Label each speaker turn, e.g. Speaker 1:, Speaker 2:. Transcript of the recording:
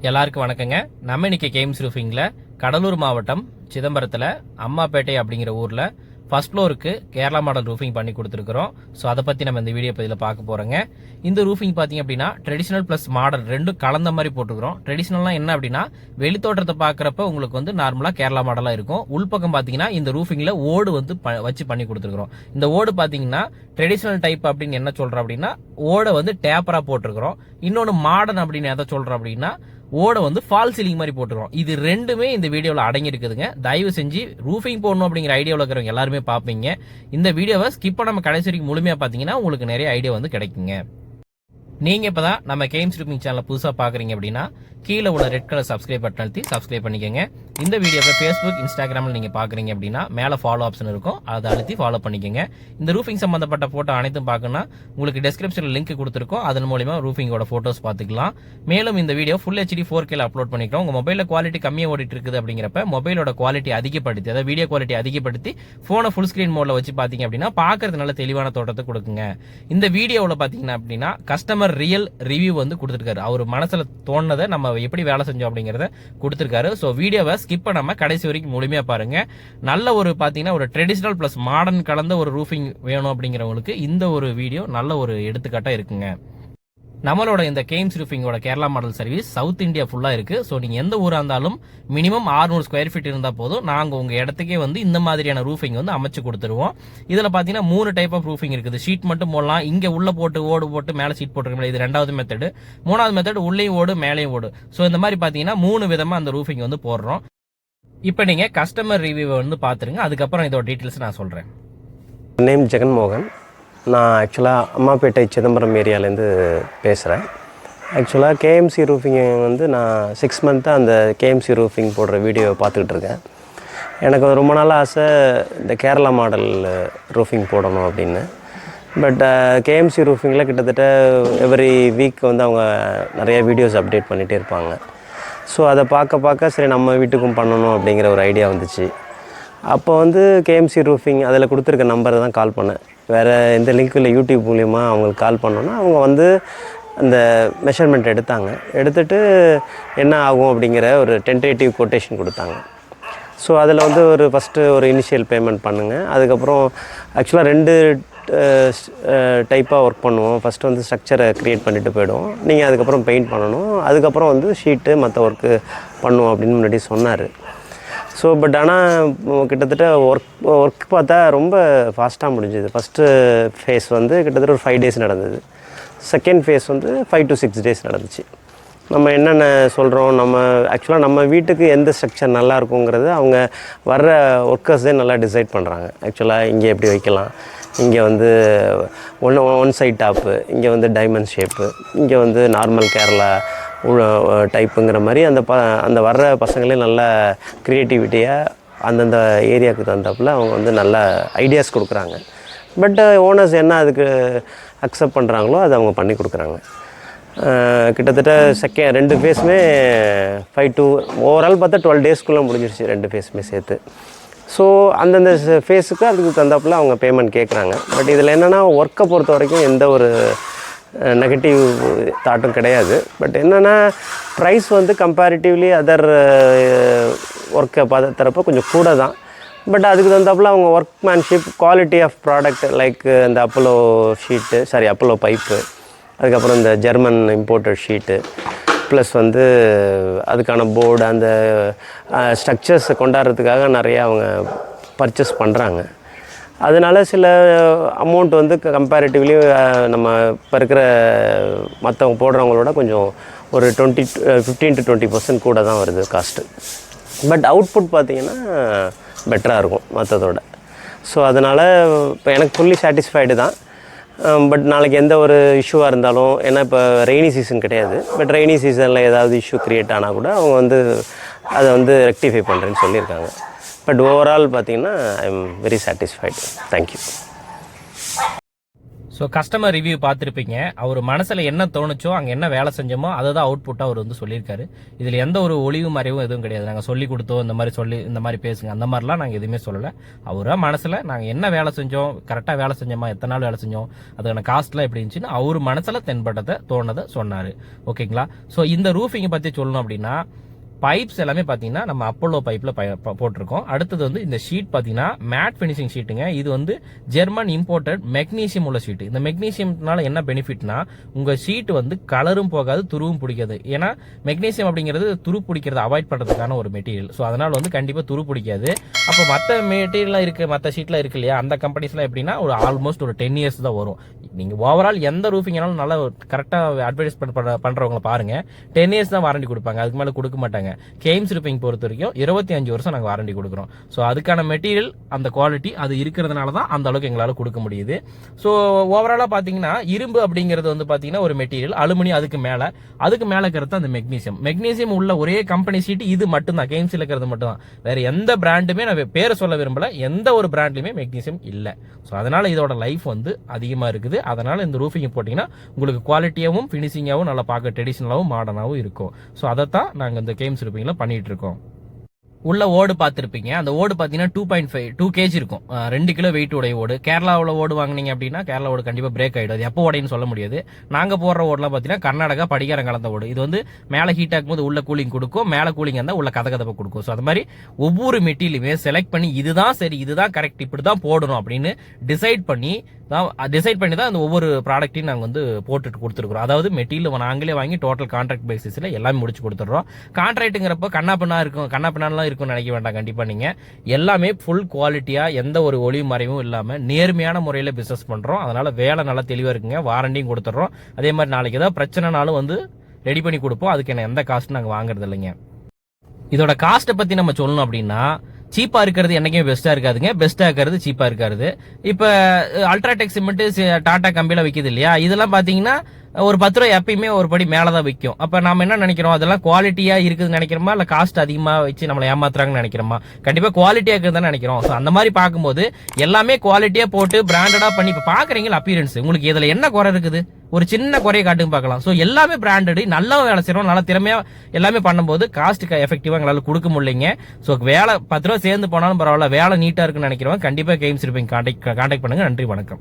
Speaker 1: எல்லாருக்கும் வணக்கங்க. நம்ம இன்னைக்கு கேம்ஸ் ரூஃபிங்கில் கடலூர் மாவட்டம் சிதம்பரத்தில் அம்மாப்பேட்டை அப்படிங்கிற ஊரில் ஃபர்ஸ்ட் ஃப்ளோருக்கு கேரளா மாடல் ரூஃபிங் பண்ணி கொடுத்துருக்குறோம். ஸோ அதை பற்றி நம்ம இந்த வீடியோ பதிவில் பார்க்க போகிறோங்க இந்த ரூஃபிங் பார்த்தீங்க அப்படின்னா ட்ரெடிஷ்னல் ப்ளஸ் மாடல் ரெண்டும் கலந்த மாதிரி போட்டுக்கிறோம். ட்ரெடிஷ்னல்லாம் என்ன அப்படின்னா வெளித்தோட்டத்தை பார்க்குறப்ப உங்களுக்கு வந்து நார்மலாக கேரளா மாடலாக இருக்கும். உள்பக்கம் பார்த்தீங்கன்னா இந்த ரூஃபிங்கில் ஓடு வந்து ப- வச்சு பண்ணி கொடுத்துருக்குறோம். இந்த ஓடு பார்த்தீங்கன்னா ட்ரெடிஷ்னல் டைப் அப்படின்னு என்ன சொல்கிறோம் அப்படின்னா ஓடை வந்து டேப்பராக போட்டிருக்கிறோம். இன்னொன்று மாடர்ன் அப்படின்னு எதை சொல்கிறோம் அப்படின்னா ஓட வந்து ஃபால் சீலிங் மாதிரி போட்டுருவோம். இது ரெண்டுமே இந்த வீடியோவில் அடங்கி இருக்குதுங்க தயவு செஞ்சு ரூஃபிங் போடணும் அப்படிங்கிற ஐடியாவில் இருக்கிறவங்க எல்லாருமே பார்ப்பீங்க. இந்த வீடியோவை ஸ்கிப் பண்ணாம கடைசி வரைக்கும் முழுமையாக பார்த்தீங்கன்னா உங்களுக்கு நிறைய ஐடியா வந்து கிடைக்குங்க. நீங்கள் இப்போ தான் நம்ம கேம்ஸ் ரூபிங் சேனலை புதுசாக பார்க்குறீங்க அப்படின்னா கீழே உள்ள ரெட் கலர் சப்ஸ்கிரைப் பட்டன் அழுத்தி சப்ஸ்கிரைப் பண்ணிக்கோங்க. இந்த வீடியோவை ஃபேஸ்புக் இன்ஸ்டாகிராமில் நீங்கள் பார்க்குறீங்க அப்படின்னா மேலே ஃபாலோ ஆப்ஷன் இருக்கும். அதை அழுத்தி ஃபாலோ பண்ணிக்கோங்க. இந்த ரூஃபிங் சம்மந்தப்பட்ட ஃபோட்டோ அனைத்தும் பார்க்கணும்னா உங்களுக்கு டெஸ்கிரிப்ஷனில் லிங்க் கொடுத்துருக்கோம். அதன் மூலிமா ரூஃபிங்கோட ஃபோட்டோஸ் பார்த்துக்கலாம். மேலும் இந்த வீடியோ ஃபுல் ஹெச்டி ஃபோர் கேல அப்லோட் பண்ணிக்கிறோம் உங்கள் மொபைலில் குவாலிட்டி கம்மியாக ஓடிட்டு இருக்குது அப்படிங்கிறப்ப மொபைலோட குவாலிட்டி அதிகப்படுத்தி அதாவது வீடியோ குவாலிட்டி அதிகப்படுத்தி ஃபோனை ஃபுல் ஸ்க்ரீன் மோடில் வச்சு பார்த்தீங்க அப்படின்னா பார்க்கறது நல்ல தெளிவான தோட்டத்தை கொடுக்குங்க. இந்த வீடியோவில் பார்த்தீங்கன்னா அப்படின்னா கஸ்டமர் ரியல் ரிவ்யூ வந்து கொடுத்துருக்காரு. அவர் மனசில் தோணுனதை நம்ம எப்படி வேலை செஞ்சோம் அப்படிங்கிறத கொடுத்துருக்காரு. ஸோ வீடியோவை ஸ்கிப் பண்ணாமல் கடைசி வரைக்கும் முழுமையாக பாருங்கள் நல்ல ஒரு பார்த்தீங்கன்னா ஒரு ட்ரெடிஷ்னல் ப்ளஸ் மாடர்ன் கலந்த ஒரு ரூஃபிங் வேணும் அப்படிங்கிறவங்களுக்கு இந்த ஒரு வீடியோ நல்ல ஒரு எடுத்துக்காட்டாக இருக்குங்க. நம்மளோட இந்த games ரூஃபிங்கோட Kerala model service south India ஃபுல்லாக இருக்கு. ஸோ நீங்கள் எந்த ஊராக இருந்தாலும் மினிமம் 600 ஸ்கொயர் ஃபீட் இருந்தால் போதும். நாங்கள் உங்கள் இடத்துக்கே வந்து இந்த மாதிரியான ரூஃபிங் வந்து அமைச்சு கொடுத்துருவோம். இதில் பார்த்தீங்கன்னா மூணு டைப் ஆஃப் ரூஃபிங் இருக்குது. ஷீட் மட்டும் போடலாம். இங்கே உள்ளே போட்டு ஓடு போட்டு மேலே ஷீட் போட்டுருக்க இது ரெண்டாவது மெத்தடு மூணாவது மெத்தட் உள்ளேயும் ஓடு மேலேயும் ஓடு. ஸோ இந்த மாதிரி பார்த்தீங்கன்னா மூணு விதமாக அந்த ரூஃபிங் வந்து போடுறோம். இப்போ நீங்கள் கஸ்டமர் ரிவ்யூவை வந்து பார்த்துருங்க அதுக்கப்புறம் இதோட டீட்டெயில்ஸ் நான் சொல்கிறேன்
Speaker 2: நேம் ஜெகன்மோகன். நான் ஆக்சுவலாக அம்மாப்பேட்டை சிதம்பரம் ஏரியாலேருந்து பேசுகிறேன் ஆக்சுவலாக கேஎம்சி ரூஃபிங் வந்து நான் சிக்ஸ் மந்த்தாக அந்த கேஎம்சி ரூஃபிங் போடுற வீடியோவை பார்த்துக்கிட்டு இருக்கேன். எனக்கு ரொம்ப நாள் ஆசை இந்த கேரளா மாடல் ரூஃபிங் போடணும் அப்படின்னு. பட் கேஎம்சி ரூஃபிங்கில் கிட்டத்தட்ட எவ்ரி வீக் வந்து அவங்க நிறைய வீடியோஸ் அப்டேட் பண்ணிகிட்டே இருப்பாங்க. ஸோ அதை பார்க்க பார்க்க சரி நம்ம வீட்டுக்கும் பண்ணணும் அப்படிங்கிற ஒரு ஐடியா வந்துச்சு. அப்போ வந்து கேஎம்சி ரூஃபிங் அதில் கொடுத்துருக்க நம்பரை தான் கால் பண்ணேன். வேறு எந்த லிங்க் இல்லை யூடியூப் மூலிமா அவங்களுக்கு கால் பண்ணோன்னா அவங்க வந்து அந்த மெஷர்மெண்ட் எடுத்தாங்க. எடுத்துட்டு என்ன ஆகும் அப்படிங்கிற ஒரு டென்டேட்டிவ் கொட்டேஷன் கொடுத்தாங்க. ஸோ அதில் வந்து ஒரு ஃபஸ்ட்டு ஒரு இனிஷியல் பேமெண்ட் பண்ணுங்கள் அதுக்கப்புறம் ஆக்சுவலாக ரெண்டு டைப்பாக ஒர்க் uh, uh, பண்ணுவோம். ஃபஸ்ட்டு வந்து ஸ்ட்ரக்சரை க்ரியேட் பண்ணிட்டு போயிடுவோம். நீங்கள் அதுக்கப்புறம் பெயிண்ட் பண்ணணும். அதுக்கப்புறம் வந்து ஷீட்டு மற்ற ஒர்க்கு பண்ணுவோம் அப்படின்னு முன்னாடி சொன்னார். ஸோ பட் ஆனால் கிட்டத்தட்ட ஒர்க் ஒர்க் பார்த்தா ரொம்ப ஃபாஸ்ட்டாக முடிஞ்சுது. ஃபஸ்ட்டு ஃபேஸ் வந்து கிட்டத்தட்ட ஒரு ஃபைவ் டேஸ் நடந்தது. செகண்ட் ஃபேஸ் வந்து ஃபைவ் டு சிக்ஸ் டேஸ் நடந்துச்சு. நம்ம என்னென்ன சொல்கிறோம் நம்ம ஆக்சுவலாக நம்ம வீட்டுக்கு எந்த ஸ்ட்ரக்சர் நல்லா இருக்குங்கிறது அவங்க வர்ற ஒர்க்கர்ஸே நல்லா டிசைட் பண்ணுறாங்க ஆக்சுவலாக இங்கே எப்படி வைக்கலாம்? இங்கே வந்து ஒன் ஒன் சைட் டாப்பு இங்கே வந்து டைமண்ட் ஷேப்பு இங்கே வந்து நார்மல் கேரளா டைப்புங்கிற மாதிரி அந்த ப அந்த வர்ற பசங்களே நல்ல க்ரியேட்டிவிட்டியாக அந்தந்த ஏரியாவுக்கு தகுந்தாப்புல அவங்க வந்து நல்ல ஐடியாஸ் கொடுக்குறாங்க. பட் ஓனர்ஸ் என்ன அதுக்கு அக்செப்ட் பண்ணுறாங்களோ அதை அவங்க பண்ணி கொடுக்குறாங்க. கிட்டத்தட்ட செகண்ட் ரெண்டு ஃபேஸுமே ஃபைவ் டூ ஓவரால் பார்த்தா டுவெல் டேஸ்க்குள்ளே முடிஞ்சிருச்சு ரெண்டு ஃபேஸுமே சேர்த்து. ஸோ அந்தந்த ஃபேஸுக்கு அதுக்கு தந்தாப்பில் அவங்க பேமெண்ட் கேட்குறாங்க பட் இதில் என்னென்னா ஒர்க்கை பொறுத்த வரைக்கும் எந்த ஒரு நெகட்டிவ் தாட்டும் கிடையாது. பட் என்னென்னா ப்ரைஸ் வந்து கம்பேரிட்டிவ்லி அதர் ஒர்க்கை பார்த்துறப்ப கொஞ்சம் கூட தான் பட் அதுக்கு தகுந்தாப்புல அவங்க workmanship quality of product like இந்த Apollo sheet sorry Apollo pipe அதுக்கப்புறம் இந்த ஜெர்மன் இம்போர்ட்டட் ஷீட்டு ப்ளஸ் வந்து அதுக்கான போர்டு அந்த ஸ்ட்ரக்சர்ஸை கொண்டாடுறதுக்காக நிறைய அவங்க பர்ச்சேஸ் பண்ணுறாங்க அதனால சில அமௌண்ட் வந்து கம்பேரிட்டிவ்லி நம்ம இப்போ இருக்கிற மற்றவங்க போடுறவங்களோட கொஞ்சம் ஒரு twenty fifteen to twenty percent கூட தான் வருது காஸ்ட்டு பட் அவுட்புட் பார்த்திங்கன்னா பெட்டராக இருக்கும் மற்றதோட ஸோ அதனால் இப்போ எனக்கு ஃபுல்லி சாட்டிஸ்ஃபைடு தான். Um, பட் நாளைக்கு எந்த ஒரு இஷ்யூவாக இருந்தாலும் ஏன்னா இப்போ ரெய்னி சீசன் கிடையாது. பட் ரெய்னி சீசனில் ஏதாவது இஷ்யூ க்ரியேட் ஆனால் கூட அவங்க வந்து அதை வந்து ரெக்டிஃபை பண்ணுறேன்னு சொல்லியிருக்காங்க. பட் ஓவரால் பார்த்தீங்கன்னா I am very satisfied thank you
Speaker 1: so customer review பார்த்துருப்பீங்க. அவர் மனசில் என்ன தோணுச்சோ அங்கே என்ன வேலை செஞ்சோமோ அதை தான் அவுட்புட்டாக அவர் வந்து சொல்லியிருக்காரு. இதில் எந்த ஒரு ஒளிவு மறைவும் எதுவும் கிடையாது. நாங்கள் சொல்லி கொடுத்தோம் இந்த மாதிரி சொல்லி இந்த மாதிரி பேசுங்க அந்த மாதிரிலாம் நாங்கள் எதுவுமே சொல்லலை. அவராக மனசில் நாங்கள் என்ன வேலை செஞ்சோம் கரெக்டாக வேலை செஞ்சோமா எத்தனை நாள் வேலை செஞ்சோம் அதுக்கான காஸ்ட்லாம் எப்படி இருந்துச்சுன்னு அவர் மனசில் தென்பட்டதை தோணதை சொன்னார். ஓகேங்களா ஸோ இந்த ரூஃபிங்கை பற்றி சொல்லணும் அப்படின்னா பைப்ஸ் எல்லாமே பார்த்தீங்கன்னா நம்ம அப்போலோ பைப்பில் போட்டிருக்கோம். அடுத்தது வந்து இந்த ஷீட் பார்த்தீங்கன்னா மேட் ஃபினிஷிங் ஷீட்டுங்க இது வந்து ஜெர்மன் இம்போர்ட்டட் மெக்னீசியம் உள்ள ஷீட் இந்த மெக்னீசியம்னால என்ன பெனிஃபிட்னா உங்கள் ஷீட் வந்து கலரும் போகாது துருவும் பிடிக்காது. ஏன்னா மெக்னீசியம் அப்படிங்கிறது துரு பிடிக்கிறத அவாய்ட் பண்ணுறதுக்கான ஒரு மெட்டீரியல் ஸோ அதனால் வந்து கண்டிப்பாக துரு பிடிக்காது. அப்போ மற்ற மெட்டீரியலாக இருக்குது மற்ற ஷீட்டில் இருக்கு இல்லையா? அந்த கம்பெனிஸ்லாம் எப்படின்னா ஒரு ஆல்மோஸ்ட் ஒரு டென் இயர்ஸ் தான் வரும். நீங்கள் ஓவரால் எந்த ரூஃபிங்னாலும் நல்லா கரெக்டாக அட்வர்டைஸ்மெண்ட் பண்ண பண்ணுறவங்கள பாருங்கள் டென் இயர்ஸ் தான் வாரண்டி கொடுப்பாங்க. அதுக்கு மேலே கொடுக்க மாட்டாங்க. கேம்ஸ் ரிப்பிங் பொறுத்த வரைக்கும் இருபத்தி அஞ்சு வருஷம் நாங்கள் வாரண்டி கொடுக்குறோம். ஸோ அதுக்கான மெட்டீரியல் அந்த குவாலிட்டி அது இருக்கிறதுனால தான் அந்த அளவுக்கு எங்களால் கொடுக்க முடியுது. ஸோ ஓவராலாக பார்த்தீங்கன்னா இரும்பு அப்படிங்கிறது வந்து பார்த்தீங்கன்னா ஒரு மெட்டீரியல் அலுமினியம் அதுக்கு மேலே. அதுக்கு மேலே இருக்கிறது அந்த மெக்னீசியம் மெக்னீசியம் உள்ள ஒரே கம்பெனி சீட்டு இது மட்டும்தான். கேம்ஸில் இருக்கிறது மட்டும்தான். வேற எந்த பிராண்டுமே நான் பேரை சொல்ல விரும்பலை. எந்த ஒரு பிராண்ட்லையுமே மெக்னீசியம் இல்லை. ஸோ அதனால் இதோட லைஃப் வந்து அதிகமாக இருக்குது. அதனால் இந்த ரூஃபிங் போட்டிங்கன்னா உங்களுக்கு குவாலிட்டியாகவும் ஃபினிஷிங்காகவும் நல்லா பார்க்க ட்ரெடிஷ்னலாகவும் மாடர்னாகவும் இருக்கும். ஸோ அதைத்தான் நாங்கள் இந்த கேம்ஸ் ரூஃபிங்கில் பண்ணிட்டு இருக்கோம். உள்ள ஓடு பார்த்துருப்பீங்க. அந்த ஓடு பார்த்தீங்கன்னா two point five two KG இருக்கும். ரெண்டு கிலோ வெயிட் உடைய ஓடு. கேரளாவில் ஓடு வாங்கினீங்க அப்படின்னா கேரளா ஓடு கண்டிப்பாக பிரேக் ஆகிடும் அது எப்போ ஓடைன்னு சொல்ல முடியாது. நாங்கள் போடுற ஓடலாம் பார்த்தீங்கன்னா கர்நாடகா படிகாரம் கலந்த ஓடு. இது வந்து மேலே ஹீட் ஆகும்போது உள்ள கூலிங் கொடுக்கும். மேலே கூலிங் இருந்தால் உள்ள கதை கதப்பை கொடுக்கும். ஸோ அது மாதிரி ஒவ்வொரு மெட்டீரியலுமே செலக்ட் பண்ணி இதுதான் சரி இதுதான் கரெக்ட் இப்படி தான் போடணும் அப்படின்னு டிசைட் பண்ணி தான் டிசைட் பண்ணி தான் அந்த ஒவ்வொரு ப்ராடக்ட்டையும் நாங்கள் வந்து போட்டுட்டு கொடுத்துருக்குறோம். அதாவது மெட்டீரியல் நாங்களே வாங்கி டோட்டல் கான்ட்ராக்ட் பேசிஸில் எல்லாமே முடிச்சு கொடுத்துட்றோம். கான்ட்ராக்ட்டுங்கிறப்ப கண்ணா பின்னா இருக்கும். கண்ணா பின்னாலாம் இருக்கும்னு நினைக்க வேண்டாம். கண்டிப்பாக நீங்கள் எல்லாமே ஃபுல் குவாலிட்டியாக எந்த ஒரு ஒளி மறைவும் இல்லாமல் நேர்மையான முறையில் பிஸ்னஸ் பண்ணுறோம் அதனால் வேலை நல்லா தெளிவாக இருக்குங்க. வாரண்டியும் கொடுத்துட்றோம் அதே மாதிரி நாளைக்கு ஏதாவது பிரச்சனைனாலும் வந்து ரெடி பண்ணி கொடுப்போம். அதுக்கு என்ன எந்த காஸ்ட்டும் நாங்கள் வாங்குறது இல்லைங்க. இதோட காஸ்ட்டை பற்றி நம்ம சொல்லணும் அப்படின்னா சீப்பா இருக்கிறது என்னைக்குமே பெஸ்ட்டாக இருக்காதுங்க. பெஸ்ட்டாக இருக்கிறது சீப்பா இருக்காது. இப்போ அல்ட்ராடெக் சிமெண்ட் டாடா கம்பியில விக்குது இல்லையா? இதெல்லாம் பாத்தீங்கன்னா ஒரு பத்து ரூபாய் எப்பயுமே ஒரு படி மேலே தான் விற்கும் அப்போ நம்ம என்ன நினைக்கிறோம்? அதெல்லாம் குவாலிட்டியாக இருக்குதுன்னு நினைக்கிறோமா? இல்லை காஸ்ட் அதிகமாக வச்சு நம்மளை ஏமாத்துறாங்கன்னு நினைக்கிறோமா? கண்டிப்பாக குவாலிட்டியாக இருக்குதுன்னு நினைக்கிறோம். ஸோ அந்த மாதிரி பார்க்கும்போது எல்லாமே குவாலிட்டியாக போட்டு பிராண்டடாக பண்ணி இப்போ பார்க்குறீங்களா அப்பியரன்ஸ் உங்களுக்கு இதில் என்ன குறை இருக்குது? ஒரு சின்ன குறைய காட்டுங்க பார்க்கலாம். ஸோ எல்லாமே பிராண்டடு நல்லா வேலை செய்கிறோம் நல்லா திறமையாக எல்லாமே பண்ணும்போது காஸ்ட் எஃபெக்டிவாக எங்களால் கொடுக்க முடியலைங்க. ஸோ வேலை பத்து ரூபா சேர்ந்து போனாலும் பரவாயில்ல வேலை நீட்டாக இருக்குன்னு நினைக்கிறவங்க கண்டிப்பாக கேம்ஸ் இருப்பீங்க. கான்டாக்ட் கான்டாக்ட் பண்ணுங்கள் நன்றி வணக்கம்.